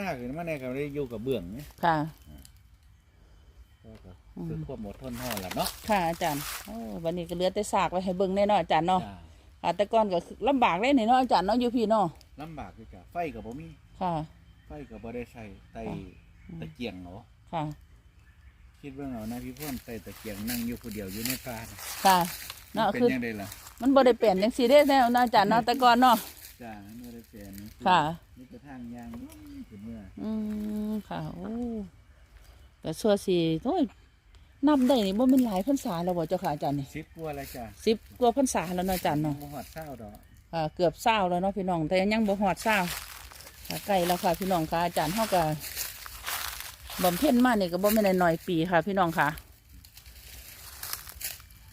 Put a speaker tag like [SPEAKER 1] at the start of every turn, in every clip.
[SPEAKER 1] ฒนาขึ้นมาในก็ได้อยู่กับเบื้องนี่
[SPEAKER 2] ค่ะ
[SPEAKER 1] ก็ก็คือความอดทนเฮาล่ะเนาะ
[SPEAKER 2] ค่ะอาจารย์โอ้วันนี้ก็เหลือแต่ซากไว้ให้เบิ่งแน่เนาะอาจารย์เนาะ
[SPEAKER 1] จ้า
[SPEAKER 2] อ่าแต่ก่อนก็คือลำบากเลยนี่เนาะอาจารย์เนาะอยู่พี่เนาะ
[SPEAKER 1] ลำบากอยู่จ้ะไฟก็บ่มี
[SPEAKER 2] ค่ะ
[SPEAKER 1] ไฟก็บ่ได้ใช้ไต
[SPEAKER 2] อืม
[SPEAKER 1] ตะเกียงเนาะ
[SPEAKER 2] ค่ะ
[SPEAKER 1] คิดว่าเอานะพี่พ่นใส่ตะเกียงนั่งอยู่ผู้เดียวอยู่ในป่าน่ะ
[SPEAKER 2] ค่ะเนาะ
[SPEAKER 1] เป็น
[SPEAKER 2] คือ
[SPEAKER 1] ยังไงล่ะ
[SPEAKER 2] มันบ่ได้เปลี่ยนจังซี่เด้แน่เนาะอาจารย์เนาะแต่ก่อนเนาะ
[SPEAKER 1] จ้าเมื่อได้เปลี่ยน
[SPEAKER 2] ค่ะ
[SPEAKER 1] นี่จะทางยางถึงเมื่อ
[SPEAKER 2] อืมค่ะโอ้ก็ชัวสิโอ้ยนับได้นี่บ่แม่นหลายพรรษาแล้วบ่เจ้าค่ะอาจารย์นี่
[SPEAKER 1] สิบกว่าแล้วจ้ะ
[SPEAKER 2] สิบกว่าพรรษาแล้วเนาะอาจารย์เนาะ
[SPEAKER 1] บ่ฮอดเศร้าดอก
[SPEAKER 2] อ่าเกือบเศร้าแล้วเนาะพี่น้อง แต่ยังบ่ฮอดเศร้าอ่าใกล้แล้วค่ะพี่น้องค่ะอาจารย์เฮาก็บำเพ็ญมานี่ก็บ่แม่นน้อยๆปีค่ะ พี่น้องค่ะ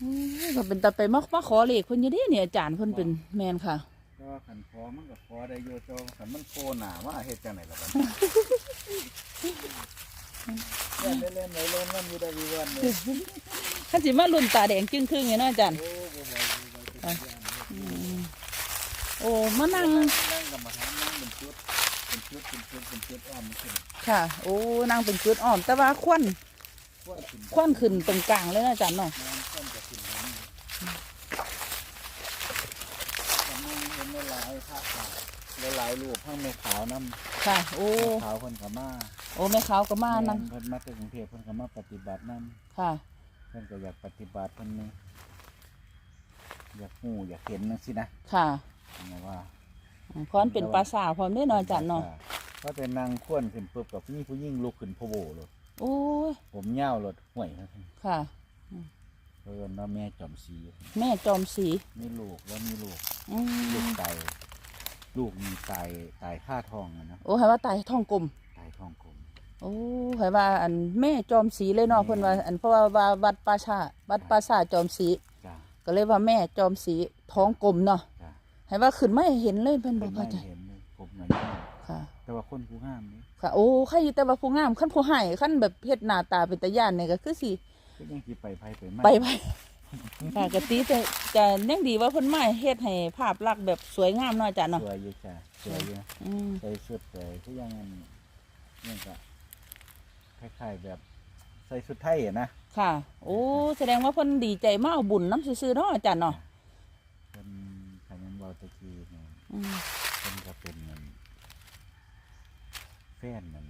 [SPEAKER 2] อืมก็เป็นตาไปมามาขอเลขเพิ่นอยู่เดิเนี่ยอาจารย์เพิ่นเป็นแม่นค่ะ
[SPEAKER 1] แต่ ว่าขันคอมันก็คอได้อยู่เจ้าขันมันโคหนาว่าเฮ็ดจังไหนล่ะบัดนี้เล่นเล่นเล่นเล่นมันอยู่ได้วีวันเลย
[SPEAKER 2] คันสิมารุ่นตาแดงจึงครึ่งอย่างเนาะอาจารย์
[SPEAKER 1] โอ้บ่บ่บ่บ่
[SPEAKER 2] อืมโอ้มานั่ง
[SPEAKER 1] นั่งกับมาทำนั่งเป็นชุดเป็นชุดเป็นชุดเป็นชุดอ้อมมันขึ้น
[SPEAKER 2] ค่ะ โอ้นั่งเป็นจุดอ่อนแต่ว่าควัน
[SPEAKER 1] พวกขึ้น
[SPEAKER 2] ควันขึ้นตรงกลางเลยนะอาจารย์เนาะ
[SPEAKER 1] น้ำต้นจะขึ้นน้ำแต่มึง เห็นหลายภาพหลายรูปข้างในขาวน้ำ
[SPEAKER 2] ค่ะ โอ้
[SPEAKER 1] ขาวคนกับมา
[SPEAKER 2] โอ้แม่ขาวก็มานั่ง
[SPEAKER 1] เพิ่นมาจากกรุงเทพเพิ่นก็มาปฏิบัติน้ำ
[SPEAKER 2] ค่ะ
[SPEAKER 1] เพิ่นก็อยากปฏิบัติเพิ่นนี่อยากหูอยากเห็นนั่นสินะ
[SPEAKER 2] ค่ะ
[SPEAKER 1] นะว่า
[SPEAKER 2] พร้อนเป็นปลาสาวพร้อมได้เนาะอาจารย์เนาะ
[SPEAKER 1] ก็แต่นางควนขึ้นปุ๊บกับนี่ผู้ยิ่งลุกขึ้นพะโวเลย
[SPEAKER 2] โอ้ย
[SPEAKER 1] ผมเง่าวรถห่วยครับ
[SPEAKER 2] ค่ะ
[SPEAKER 1] เพิ่นว่าแม่จอมสี
[SPEAKER 2] แม่จอมสี
[SPEAKER 1] มีลูกแล้วมีลูก
[SPEAKER 2] อื
[SPEAKER 1] ลูก
[SPEAKER 2] ม
[SPEAKER 1] ตาย ลูกมีตายตายค่าทองอะนะ
[SPEAKER 2] โอ้ให้ว่าตายท้องกลม
[SPEAKER 1] ตายทองกลม
[SPEAKER 2] โอ้ให้ว่าอันแม่จอมสีเลยเนาะเพิ่นว่า อันเพราะว่าว่าวัดปราชาวัดปราสาทจอมสี
[SPEAKER 1] จ้า
[SPEAKER 2] ก็เลยว่าแม่จอมสีท้องกลมเนาะ
[SPEAKER 1] จ้า
[SPEAKER 2] ให้ว่าขึ้นไม่เห็นเลยเพิ่นบ
[SPEAKER 1] เป็
[SPEAKER 2] อนก
[SPEAKER 1] ไม่
[SPEAKER 2] ว่าจ้ะ
[SPEAKER 1] เห็นเลยผมเหมือนกัน
[SPEAKER 2] ค่ะ
[SPEAKER 1] แต่ว่าคนผู้ห้ามนี่
[SPEAKER 2] ค่ะ โอ้ใครอยู่แต่ว่าผู้งามขั้นผู้ให้ขั้นแบบเฮ็ดหน้าตาเป็นตาย่านเนี่ยก็คือสิ
[SPEAKER 1] ก็ยังสิไปไผไปมา
[SPEAKER 2] ไปไป ค่ะกะติแต่จะยังดีว่าเพิ่นมาเฮ็ดให้ภาพลักษณ์แบบสวยงามเนาะอาจารย์เนาะ
[SPEAKER 1] สวยอยู่จ้าสวยอยู่
[SPEAKER 2] อืม
[SPEAKER 1] ใส่ชุดแต่ที่ยังอันนี่ก็คล้ายๆแบบใส่ชุดไทยอะนะ
[SPEAKER 2] ค่ะ โอ้แสดงว่าเพิ่นดีใจมาเอาบุญน้ำซื่อๆเนาะอาจารย์เนาะ
[SPEAKER 1] เป็นคันยันเบาตะกี้เนี่ย
[SPEAKER 2] อืม
[SPEAKER 1] เป็นก็เป็นเหมือนแฟนมัน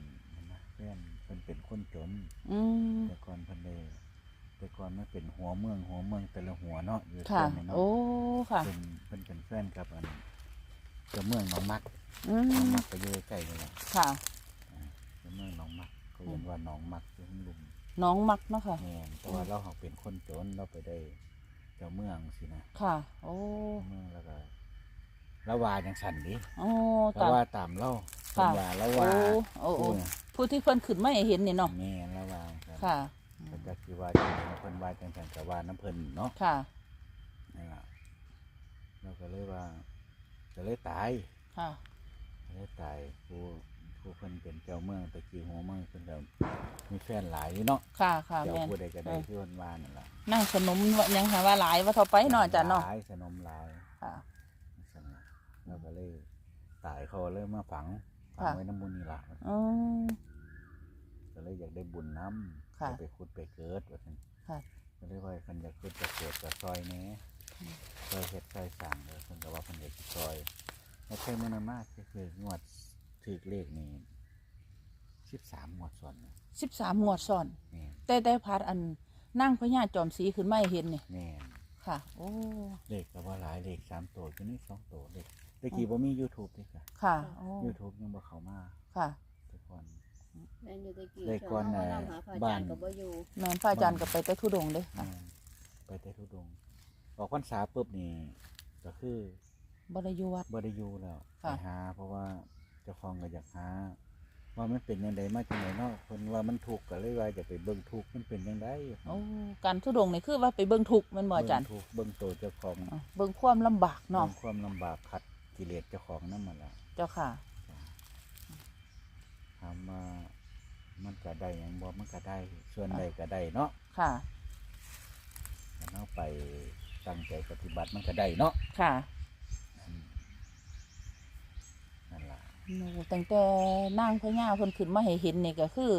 [SPEAKER 1] นะแฟนเป็นเป็นคนจน
[SPEAKER 2] อืม
[SPEAKER 1] แต่ก่อนเพิ่นเลย แต่ก่อนมันเป็นหัวเมืองหัวเมืองแต่ละหัวเนาะอยู่
[SPEAKER 2] ค่ะ
[SPEAKER 1] เส้นนี้เนาะ
[SPEAKER 2] โอ้ค่ะ
[SPEAKER 1] เป็นเป็นเป็นแฟนกับอันเจ้าเมืองหนองมัก
[SPEAKER 2] อื
[SPEAKER 1] หนอง
[SPEAKER 2] ม
[SPEAKER 1] มักก็อยู่ใกล้ๆนี่แหละ
[SPEAKER 2] ค่ะ
[SPEAKER 1] เจ้าเมืองหนองมักเขาเรียกว่าหนองมักอยู่ข้างลุม
[SPEAKER 2] น้องมักเนาะค่ะ
[SPEAKER 1] แม่นแต่ว่าเราเขาเป็นคนจนเราไปได้เจ้าเมืองสินะ
[SPEAKER 2] ค่ะ โอ้
[SPEAKER 1] เจ้าเมืองแล้วก็ละวาจังสันดิ
[SPEAKER 2] โอ้
[SPEAKER 1] เพ
[SPEAKER 2] ตา
[SPEAKER 1] ราะว่าตามเล่า
[SPEAKER 2] ค่ะ
[SPEAKER 1] เพิ่นว่าละ
[SPEAKER 2] โอ้
[SPEAKER 1] วา
[SPEAKER 2] โอ้โอ้
[SPEAKER 1] เออ
[SPEAKER 2] ผู้ที่เพิ่นขึ้นมาให้เห็นนี่เนาะ
[SPEAKER 1] แม่นละวาครับ
[SPEAKER 2] ค่ะ
[SPEAKER 1] เพิ่นก็คือว่าจังซั่น เพิ่นว่าจังซั่นก็ว่าน้ำเพิ่นเนาะ
[SPEAKER 2] ค่ะ
[SPEAKER 1] นี่ล่ะเราก็เลยว่าก็เลยตาย
[SPEAKER 2] ค่ะ
[SPEAKER 1] ก็เลยตายผู้ผู้เพิ่นเป็นเจ้าเมืองตะกี้หัวเมืองเพิ่นก็มีแฟนหลายเนาะ
[SPEAKER 2] ค่ะค่ะ
[SPEAKER 1] เจ้า
[SPEAKER 2] แม่น
[SPEAKER 1] ผู้ใดก็ได้
[SPEAKER 2] เออ
[SPEAKER 1] ที่เพิ่นว่านั่นล่ะ
[SPEAKER 2] นั่งสนมว่ายังหาว่าหลายว่าเท่าไปเนาะอาจารย์เนาะ
[SPEAKER 1] หลายสนมหลาย
[SPEAKER 2] ค่ะ
[SPEAKER 1] สั่นล่ะเราก็เลยตายเขาเลยมาฝังฝัง
[SPEAKER 2] ค่ะ
[SPEAKER 1] ไว้น้ำมูลนี่ล่ะ
[SPEAKER 2] อืม
[SPEAKER 1] ก็เลยอยากได้บุญน้ำ
[SPEAKER 2] ค่ะ
[SPEAKER 1] จะไปขุดไปเกิดว่าซั่น
[SPEAKER 2] ค่ะ
[SPEAKER 1] ก็เลยว่าคันอยากขุดจะเกิดจะซอยแหน่
[SPEAKER 2] อืม
[SPEAKER 1] ซอยเฮ็ดซอยสั่งเลยเพิ่นก็ว่าเพิ่นอยากสิซอยแล้วเคยมันมากก็คืองวดถือเลขนี่13งวดซ้อนนะ
[SPEAKER 2] สิบสามหมวดซ้อน
[SPEAKER 1] แม่น
[SPEAKER 2] แต่แต่พัดอันนั่งพญาจอมสีขึ้นมาให้เห็นนี่
[SPEAKER 1] แม่น
[SPEAKER 2] ค่ะ โอ้
[SPEAKER 1] เลขก็ว่าหลายเลข3ตัวอยู่นี่2ตัวเลขแตะกี้บ่มี YouTube เด้ค่ะ
[SPEAKER 2] ค่ะ โอ้
[SPEAKER 1] YouTube ยังบ่เข้ามา
[SPEAKER 2] ค่ะ
[SPEAKER 1] แต่ก่อน
[SPEAKER 3] แม่นอยู่ตะกี้
[SPEAKER 1] ได้ก่อน
[SPEAKER 3] ช่วง
[SPEAKER 1] น่ะ
[SPEAKER 3] เฮามาหาพระอา
[SPEAKER 1] บ้า
[SPEAKER 3] จานรย์ก็บ่อยู่
[SPEAKER 2] แม่นพระอาจารย์ก็ไปแต่ทุดงค์เด้
[SPEAKER 1] แม่นไปแต่ทุดงค์ออกพรรษาปุ๊บนี่ก็คือ
[SPEAKER 2] บ่ได้อยู่วัด
[SPEAKER 1] บ่ได้อยู่แล้วไป
[SPEAKER 2] ค่ะ
[SPEAKER 1] หา เพราะว่าเจ้าของก็อยากหา ว่ามันเป็นยังไงมาจังไดเนาะเพิ่นว่ามันถูกข์ก็เลยว่าจะไปเบิ่งทุกข์มันเป็นยังไง
[SPEAKER 2] โอ้การทุดงค์นี่คือว่าไปเบิ่งทุกข์แม่นบ่อาจารย์
[SPEAKER 1] เบิ่งทุกข์เบิ่งโตวเจ้าของ
[SPEAKER 2] อ๋อเบิ่งความลำบากเนาะ
[SPEAKER 1] เบิ่งความลำบากขัดกิเลสเจ้าของนั่นมันล่ะ
[SPEAKER 2] เจ้าค่ะ
[SPEAKER 1] ถามว่ามันก็ได้หยังบ่มันก็ได้ ส่วนใดก็ได้เนาะ
[SPEAKER 2] ค่ะ
[SPEAKER 1] ถ้าเฮาไปตั้งใจปฏิบัติมันก็ได้เนาะ
[SPEAKER 2] ค่ะ
[SPEAKER 1] อืมนั่นล่ะ
[SPEAKER 2] โอ้ตั้งแต่นางพญาเพิ่นขึ้นมาให้เห็นนี่ก็คือ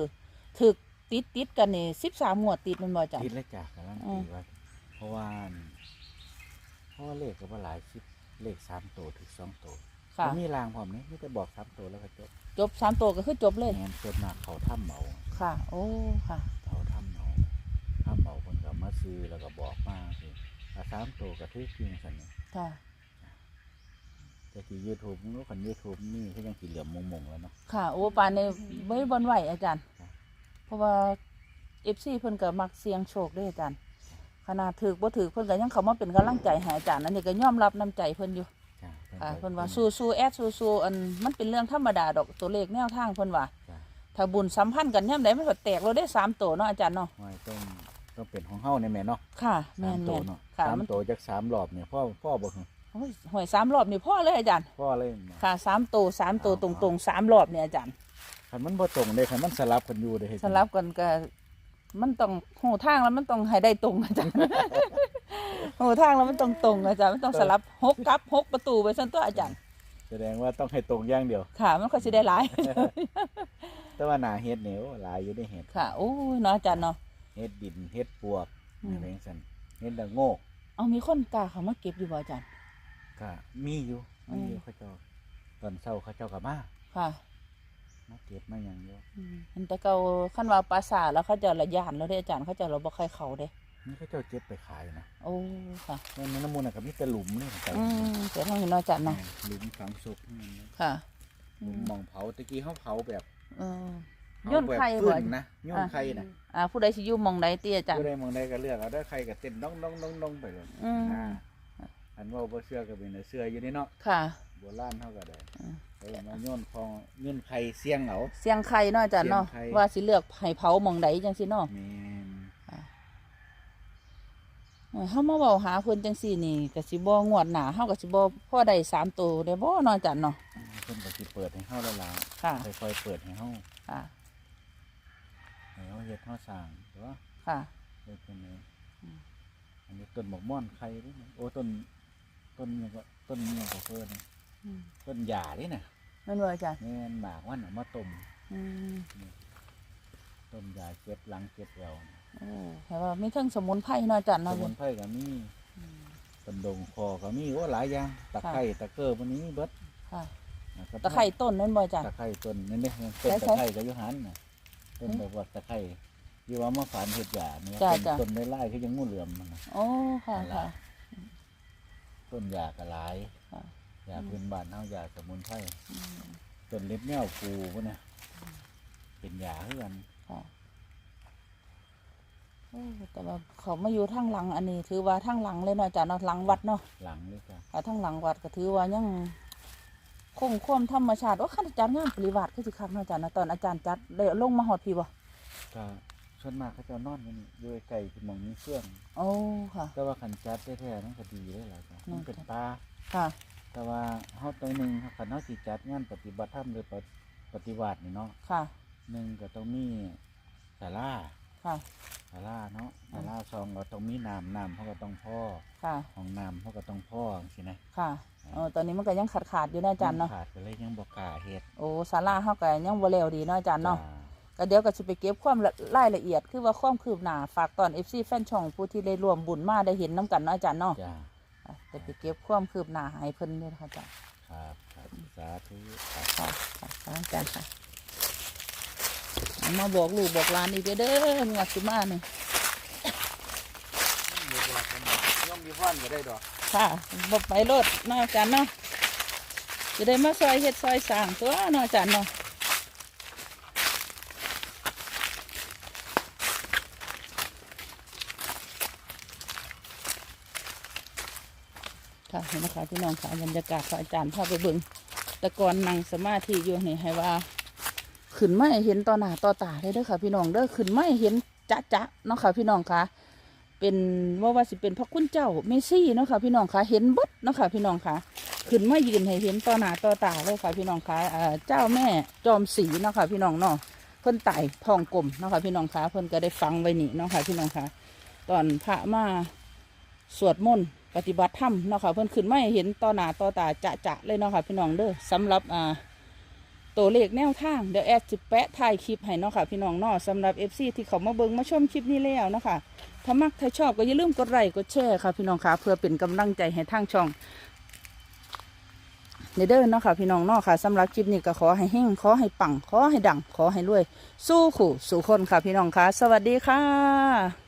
[SPEAKER 2] ถึกติดติดๆกันนี่13งวดติดแมันบ่จ้ะ
[SPEAKER 1] คิดแล้วจากกำลัง
[SPEAKER 2] อื
[SPEAKER 1] ตี
[SPEAKER 2] ม
[SPEAKER 1] ว่าเพราะว่าเพราะว่าเลขก็ว่าหลายชิปเลขสามตัวถึงสองตัว
[SPEAKER 2] ค่ะ
[SPEAKER 1] มันมีรางพร้อมนี้ไม่ได้บอกสามตัวแล้วก็จบ
[SPEAKER 2] จบสามตัวก็คือจบเลย
[SPEAKER 1] แงนเกิดมาเขาถ้ำเหมา
[SPEAKER 2] ค่ะ โอ้ค่ะ
[SPEAKER 1] เขาถ้ำเหมาถ้ำเหมาคนก็มาซื้อแล้วก็บอกมาสิถ้าสามตัวก็ถือจริงสันเนี่ย
[SPEAKER 2] ค่ะ
[SPEAKER 1] จะกี่ยูทูบมันก็คนยูทูบนี่ก็ยังกี่เหลี่ยมมงๆแล้วเนาะ
[SPEAKER 2] ค่ะ โอ้ปานในไม่บนไหวอาจารย์
[SPEAKER 1] ครับ
[SPEAKER 2] เพราะว่าเอฟซีเพิ่นก็มักเสียงโชคเด้วยอาจารย์ ขนาดถือบ่ถือเพิ่นก็ยังเข้ามาเป็นกำลังใจให้อาจารย์อันนี้ก็ยอมรับน้ำใจเพิ่นอยู่
[SPEAKER 1] จ้ะ
[SPEAKER 2] ค่ะเพิ่นว่าสู้สู้แอดสู้สู้อันมันเป็นเรื่องธรรมดาดอกตัวเลขแนวทางเพิ่นว่า
[SPEAKER 1] จ้ะ
[SPEAKER 2] ถ้าบุญสัมพันธ์กันยามใดมันก็แตกเราได้สามตัวเนาะอาจารย์เนาะ
[SPEAKER 1] ไม่ต้องต้องเป็นของเฮาในแม่เนาะ
[SPEAKER 2] ค่ะ
[SPEAKER 1] สา
[SPEAKER 2] แม่
[SPEAKER 1] ม
[SPEAKER 2] น
[SPEAKER 1] ตัว
[SPEAKER 2] แม่น
[SPEAKER 1] เนาะ
[SPEAKER 2] ค่ะ
[SPEAKER 1] สาม
[SPEAKER 2] มัน
[SPEAKER 1] ตัวจากสามรอบเนี่ยพ่อพ่อบอก
[SPEAKER 2] โอ้ยหวยสามรอบนี่พ่อเลยอาจารย์
[SPEAKER 1] พ่อเลย
[SPEAKER 2] ค่ะสามตัวสามตัวตรงๆสามรอบเนี่ยอาจารย์
[SPEAKER 1] คันมันบ่ตรงเลยคันมันสลับกันอยู่เด้เฮ็ด
[SPEAKER 2] สลับกันก็มันต้องหูทางแล้วมันต้องให้ได้ตรงอาจารย์ หูทางแล้วมันต้องตรงอาจารย์มันต้องสลับหกกับหกประตูไปซั่นตัวอาจารย์
[SPEAKER 1] แสดงว่าต้องให้ตรงอย่างเดียว
[SPEAKER 2] ค่ะ มันก็สิได้หลาย
[SPEAKER 1] แต่ว่าหนาเฮ็ดเหนียวหลายอยู่ในเฮ็ด
[SPEAKER 2] ค่ะโอ้ยเนาะอาจารย์เนาะ
[SPEAKER 1] เฮ็ดดินเฮ็ดปวก
[SPEAKER 2] อืม
[SPEAKER 1] อะไรจังซั่นเฮ็ดละโงก
[SPEAKER 2] เอามีคนกล้าเขามาเก็บอยู่บ่อาจารย์
[SPEAKER 1] ก็มีอยู่
[SPEAKER 2] อืม
[SPEAKER 1] มีอยู่เขาเจ้าตอนเช้าเขาเจ้าก็มา
[SPEAKER 2] ค่ะ
[SPEAKER 1] มาเก็บมาหยังอยู่
[SPEAKER 2] อืมอันแต่เก่าขั้นว่าปราสาทแล้วเขาเจะละยานแล้วเด้อาจารย์เขาเจะเราบ่ใครเขาเด้
[SPEAKER 1] นี่เขาเจ้าเก็บไปขายนะ
[SPEAKER 2] โอ้ค่ะ
[SPEAKER 1] ในในน้ำมูลน่ะก็มีแต่หลุมนี่ไป
[SPEAKER 2] อืมเดี๋ยวทางนี้เนาะอาจารย์เนาะ
[SPEAKER 1] หลุมฝังศพนี่นะ
[SPEAKER 2] ค่ะ
[SPEAKER 1] หลุมมองเผาตะกี้เขาเผาแบบ
[SPEAKER 2] เออ
[SPEAKER 1] เผา
[SPEAKER 2] โย่น
[SPEAKER 1] แบบ
[SPEAKER 2] ไข่
[SPEAKER 1] ฟื
[SPEAKER 2] บ่
[SPEAKER 1] นนะโย่นไข่นะ
[SPEAKER 2] อ่าผู้ใดสิอยู่หมองใดติอาจารย์
[SPEAKER 1] ผู้ใดมองใดก็เลือกเอาได้ไข่ก็เต้นน้องน้องน้องน้องไปเลย
[SPEAKER 2] อืม
[SPEAKER 1] อ่าอันว่าบ่เชื่อก็เป็นเสื้ออยู่นี่เนาะ
[SPEAKER 2] ค่ะ
[SPEAKER 1] โบราณเท่าก็ได้
[SPEAKER 2] อืม
[SPEAKER 1] เออมาโย่นคองโย่นไข่เสี่ยงเอา
[SPEAKER 2] เสียงไข่เนาะอาจารย์เนาะ
[SPEAKER 1] เสียงไข่
[SPEAKER 2] ว่าสิเลือกให้เผาหมองใดจังซี่เนาะ
[SPEAKER 1] แม่น
[SPEAKER 2] เออเฮามาเว้าหาเพิ่นจังซี่นี่ก็สิบ่งวดหน้าเฮาก็สิบ่พอได้สามตัวได้บ่เนาะอาจารย์เนาะ
[SPEAKER 1] เพิ่นก็สิเปิดให้เฮาแล้วล่ะ
[SPEAKER 2] ค่ะ
[SPEAKER 1] ค่อยๆเปิดให้เฮา
[SPEAKER 2] ค่ะ
[SPEAKER 1] ให้เฮาเฮ็ดเฮาสร้างแต่ว่า
[SPEAKER 2] ค่ะ
[SPEAKER 1] เฮ็ดจังได
[SPEAKER 2] อืม
[SPEAKER 1] อันนี้ต้นหมกม่อนไข่เด้นะโอ้ต้น ต้นหยังก็ต้นหยังก็เพิ่นนะ
[SPEAKER 2] อืม
[SPEAKER 1] ต้นหญ้าเด้น่ะ
[SPEAKER 2] แม่นบ่อาจารย์
[SPEAKER 1] แม่นหมากมันเอามาต้ม
[SPEAKER 2] อืม
[SPEAKER 1] ต้นหญ้าเก็บหลังเก็บแล้ว นะ
[SPEAKER 2] โอ้แต่ว่ามีเทั้งสมุนไพรเนาะอาจารย์
[SPEAKER 1] ส
[SPEAKER 2] เนาะ
[SPEAKER 1] มุนไพรก็มี
[SPEAKER 2] อืม
[SPEAKER 1] ต้นดงคอก็มีโอ้หลายอย่างตะไคร้ตะเกียบวันนี้มีเบิด
[SPEAKER 2] ค่ะ
[SPEAKER 1] นะครับ
[SPEAKER 2] ตะไคร่ต้นนั่นบ่อาจารย์
[SPEAKER 1] ตะไคร้ต้นนี่นี่ต้น
[SPEAKER 2] ใช่
[SPEAKER 1] ตะ
[SPEAKER 2] ใช่
[SPEAKER 1] ไคร้กับยุหันน่ะต้นแบบว่าตะไคร้ที่ว่ามาฝานเห็ดหยาเนี่ย
[SPEAKER 2] จ้ะ
[SPEAKER 1] ต้น
[SPEAKER 2] จ้ะ
[SPEAKER 1] ต้นไล่ๆคือยังงูเหลือมมันน่ะ
[SPEAKER 2] โอ้ค่ะ
[SPEAKER 1] นั่น
[SPEAKER 2] ค่ะ
[SPEAKER 1] ล่ะ ต้นหยากระหลาย
[SPEAKER 2] ค่ะ
[SPEAKER 1] หยาพื้นบ้านเฮาหยาสมุนไพร
[SPEAKER 2] อืม
[SPEAKER 1] ต้นเล็บแมวฟูพวกน่ะเป็นหยาคือกัน
[SPEAKER 2] ค่ะโอ้ แต่ว่าเขามาอยู่ทางหลังอันนี้ ถือว่าทางหลังเลยเนาะอาจารย์เนาะหลังวัดเนาะ
[SPEAKER 1] หลังเลยจ้ะ
[SPEAKER 2] ค่ะทางหลังวัดก็ถือว่ายังคงความธรรมชาติว่าข้าอาจารย์งานปริวัติคือสิคักเนาะอาจารย์นะตอนอาจารย์จัดเลยลงมาหอดพี่บ่
[SPEAKER 1] ก็ส่วนมากเขาจะนอนกันนี่อยู่ไกลๆคือหมองมีเฟื่อง
[SPEAKER 2] โอ้ค่ะ
[SPEAKER 1] แต่ว่าขันจัดแท้ๆนั่นก็ดีเลยล่ะจ้ะ
[SPEAKER 2] นั่
[SPEAKER 1] มันนเป็นป่า
[SPEAKER 2] ค่ะ
[SPEAKER 1] แต่ว่าเฮาตัวหนึ่งขันเฮาสิจัดงานปฏิบัติธรรมหรือปฏิปฏิวัตินี่เนาะ
[SPEAKER 2] ค่ะ
[SPEAKER 1] หนึ่งก็ต้องมีศาลา
[SPEAKER 2] ค่ะ
[SPEAKER 1] ศาลาเนาะศาลาสองก็ต้องมีน้ำน้ำเขาก็ต้องพ่อ
[SPEAKER 2] ค่ะ
[SPEAKER 1] ห้องน้ำเขาก็ต้องพ่อสินะ
[SPEAKER 2] ค่ะเออตอนนี้มันก็ยังขาดขาดๆอยู่เนาะอาจารย์เนาะ
[SPEAKER 1] ขาดก็เลยยังบ่กล้าเฮ็ด
[SPEAKER 2] โอ้ศาลาเฮาก็ยังบ่แล้วดีเนาะอาจารย์เนาะ
[SPEAKER 1] จ้
[SPEAKER 2] ก็เดี๋ยวก็สิไปเก็บความละรายละเอียด คือว่าความคืบหน้าฝากตอน FC แฟนช่องผู้ที่ได้ร่วมบุญมาได้เห็นน้กันเนาะอาจารย์เนาะ
[SPEAKER 1] จ้า
[SPEAKER 2] อะจะไปเก็บความคืบหน้าให้เพิ่นเด้อค่ะอาจารย์
[SPEAKER 1] ครับครับสาธุครับ
[SPEAKER 2] ค่ะค่ะค่ะอาจารย์ค่ะเอา มาบอกลูกบอกหลานอีกเด้อเด้องวดสิมานี่
[SPEAKER 1] ย่อมมีฟันก็ได้ดอก
[SPEAKER 2] ค่ะบ่ไปโลดเนาะอาจารย์เนาะจะได้มาซอยเฮ็ดซอยสร้างตัวเนาะอาจารย์เนาะค่ะเห็นไหมคะพี่น้องค่ะบรรยากาศพระอาจารย์พาไปเบิ่งแต่ก่อนนั่งสมาธิอยู่นี่ให้ว่า ขึ้นไม่เห็นต่อหน้าต่อตาเลยเด้อค่ะ พี่น้องเด้อขึ้นไม่เห็นจะจะเนาะค่ะ พี่น้องค่ะ เป็นว่าว่าสิเป็นพระคุณเจ้าเมซี่เนาะค่ะ พี่น้องค่ะ เห็นบดเนาะค่ะ พี่น้องค่ะ ขึ้นมายืนให้เห็นต่อหน้าต่อตาเลยค่ะ พี่น้องค่ะเจ้าแม่จอมศรีเนาะค่ะ พี่น้องเนาะเพิ่นไต่ทองกลมเนาะค่ะ พี่น้องค่ะเพิ่นก็ได้ฟังไว้นี่เนาะค่ะ พี่น้องค่ะ ตอนพระมาสวดมนต์ปฏิบัติธรรมเนาะค่ะเพิ่นขึ้นมาให้เห็นต่อหน้าต่อตาจะจะเลยเนาะค่ะ พี่น้องเด้อสำหรับอ่า ตัวเลขแนวทาง เดี๋ยวแอดสิแปะถ่ายคลิปให้เนาะค่ะพี่น้องเนาะสำหรับ FC ที่เขามาเบิ่งมาชมคลิปนี้แล้วเนาะค่ะถ้ามักถ้าชอบก็อย่าลืมกดไลค์กดแชร์ค่ะพี่น้องค่ะเพื่อเป็นกำลังใจให้ทางช่องในเด้อเนาะค่ะพี่น้องเนาะค่ะสำหรับคลิปนี้ก็ขอให้เฮงขอให้ปังขอให้ดังขอให้รวย สู้ขู่สู้คนค่ะพี่น้องค่ะ สวัสดีค่ะ